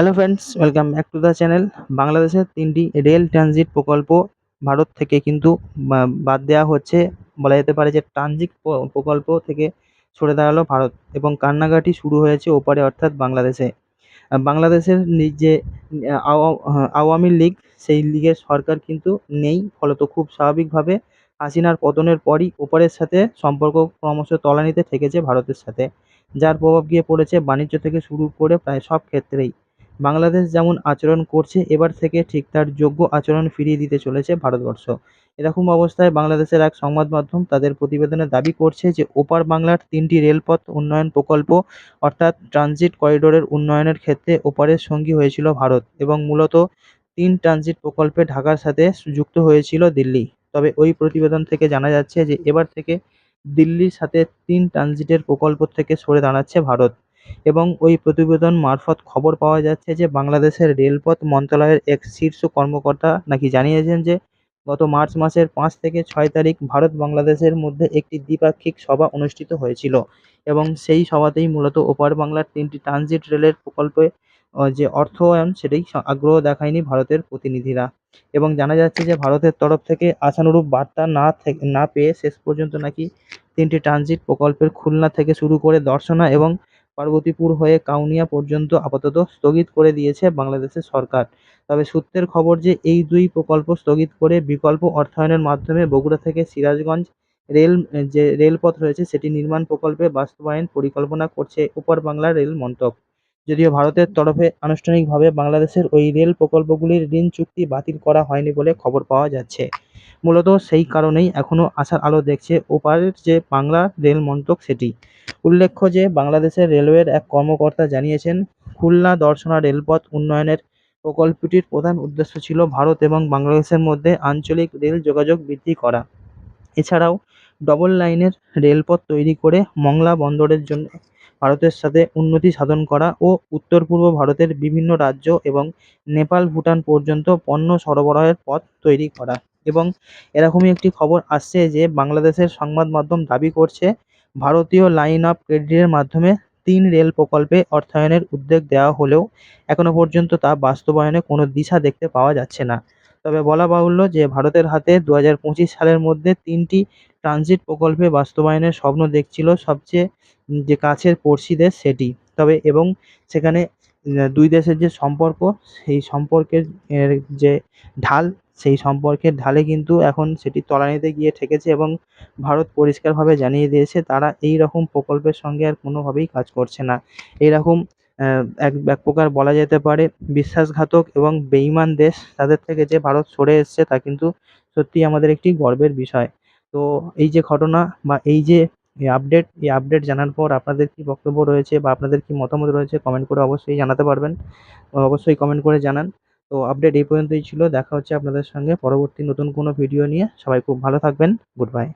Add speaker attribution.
Speaker 1: Hello friends welcome back to the channel বাংলাদেশের তিনটি rail transit প্রকল্প ভারত থেকে কিন্তু বাদ দেওয়া হচ্ছে। বলা যেতে পারে যে ট্রানজিট প্রকল্প থেকে সরে দাঁড়াল ভারত এবং কান্নাকাটি শুরু হয়েছে ওপারে অর্থাৎ বাংলাদেশে। বাংলাদেশের যে আওয়ামী লীগ, সেই লীগের সরকার কিন্তু নেই। ফলত খুব স্বাভাবিকভাবে হাসিনার পতনের পরই ওপারের সাথে সম্পর্ক ক্রমশ তলানিতে ঠেকেছে ভারতের সাথে। যার প্রভাব গিয়ে পড়েছে বাণিজ্য থেকে শুরু করে প্রায় সব ক্ষেত্রেই। বাংলাদেশ যেমন আচরণ করছে, এবার থেকে ঠিক তার যোগ্য আচরণ ফিরিয়ে দিতে চলেছে ভারতবর্ষ। এরকম অবস্থায় বাংলাদেশের এক সংবাদ মাধ্যম তাদের প্রতিবেদনে দাবি করছে যে, ওপার বাংলার তিনটি রেলপথ উন্নয়ন প্রকল্প, অর্থাৎ ট্রানজিট করিডোরের উন্নয়নের ক্ষেত্রে ওপারের সঙ্গী হয়েছিল ভারত এবং মূলত তিন ট্রানজিট প্রকল্পে ঢাকার সাথে যুক্ত হয়েছিল দিল্লি। তবে ওই প্রতিবেদন থেকে জানা যাচ্ছে যে, এবার থেকে দিল্লির সাথে তিন ট্রানজিটের প্রকল্প থেকে সরে দাঁড়াচ্ছে ভারত। এবং ওই প্রতিবেদন মারফত খবর পাওয়া যাচ্ছে যে বাংলাদেশের রেলপথ মন্ত্রণালয়ের এক শীর্ষ কর্মকর্তা নাকি জানিয়েছেন যে গত মার্চ মাসের পাঁচ থেকে ছয় তারিখ ভারত বাংলাদেশের মধ্যে একটি দ্বিপাক্ষিক সভা অনুষ্ঠিত হয়েছিল এবং সেই সভাতেই মূলত ওপার বাংলার তিনটি ট্রানজিট রেলের প্রকল্পে যে অর্থায়ন সেটাই আগ্রহ দেখায়নি ভারতের প্রতিনিধিরা। এবং জানা যাচ্ছে যে ভারতের তরফ থেকে আশানুরূপ বার্তা না না পেয়ে শেষ পর্যন্ত নাকি তিনটি ট্রানজিট প্রকল্পের খুলনা থেকে শুরু করে দর্শনা এবং পার্বতীপুর হয়ে কাউনিয়া পর্যন্ত আপাতত স্থগিত করে দিয়েছে বাংলাদেশের সরকার। তবে সূত্রের খবর যে এই দুই প্রকল্প স্থগিত করে বিকল্প অর্থায়নের মাধ্যমে বগুড়া থেকে সিরাজগঞ্জ রেল, যে রেলপথ রয়েছে সেটি নির্মাণ প্রকল্পে বাস্তবায়ন পরিকল্পনা করছে ওপার বাংলা রেল মন্ত্রক। যদিও ভারতের তরফে আনুষ্ঠানিকভাবে বাংলাদেশের ওই রেল প্রকল্পগুলির ঋণ চুক্তি বাতিল করা হয়নি বলে খবর পাওয়া যাচ্ছে। মূলত সেই কারণেই এখনও আশার আলো দেখছে ওপারের যে বাংলা রেল মন্ত্রক সেটি। উল্লেখ্য যে, বাংলাদেশের রেলওয়ের এক কর্মকর্তা জানিয়েছেন, খুলনা দর্শনা রেলপথ উন্নয়নের প্রকল্পটির প্রধান উদ্দেশ্য ছিল ভারত এবং বাংলাদেশের মধ্যে আঞ্চলিক রেল যোগাযোগ বৃদ্ধি করা। এছাড়াও, ডবল লাইনের রেলপথ তৈরি করে মংলা বন্দরের জন্য ভারতের সাথে উন্নতি সাধন করা ও উত্তর পূর্ব ভারতের বিভিন্ন রাজ্য এবং নেপাল, ভুটান পর্যন্ত পণ্য সরবরাহের পথ তৈরি করা। এবং এরকমই একটি খবর আসছে যে, বাংলাদেশের সংবাদ মাধ্যম দাবি করছে, ভারতীয় লাইন অফ ক্রেডিটের মাধ্যমে তিন রেল প্রকল্পে অর্থায়নের উদ্যোগ দেওয়া হলেও এখনও পর্যন্ত তা বাস্তবায়নে কোনো দিশা দেখতে পাওয়া যাচ্ছে না। তবে বলা বাহুল্য যে, ভারতের হাতে দু হাজার পঁচিশ সালের মধ্যে তিনটি ট্রানজিট প্রকল্পে বাস্তবায়নের স্বপ্ন দেখছিল সবচেয়ে যে কাছের পড়শি দেশ সেটি। তবে এবং সেখানে দুই দেশের যে সম্পর্ক, সেই সম্পর্কের যে ঢাল, সেই সম্পর্কের ঢালে কিন্তু এখন সেটি তলানিতে গিয়ে ঠেকেছে এবং ভারত পরিষ্কারভাবে জানিয়ে দিয়েছে তারা এই রকম প্রকল্পের সঙ্গে আর কোনোভাবেই কাজ করছে না। এরকম এক এক প্রকার বলা যেতে পারে বিশ্বাসঘাতক এবং বেইমান দেশ তাদের থেকে যে ভারত সরে এসছে তা কিন্তু সত্যিই আমাদের একটি গর্বের বিষয়। তো এই যে ঘটনা বা এই যে আপডেট এই আপডেট জানার পর আপনাদের কি বক্তব্য রয়েছে বা আপনাদের কি মতামত রয়েছে কমেন্ট করে অবশ্যই জানাতে পারবেন। অবশ্যই কমেন্ট করে জানান। তো আপডেট এই পর্যন্তই ছিল। দেখা হচ্ছে আপনাদের সঙ্গে। পরবর্তী নতুন কোনো ভিডিও নিয়ে। সবাই খুব ভালো থাকবেন। Good bye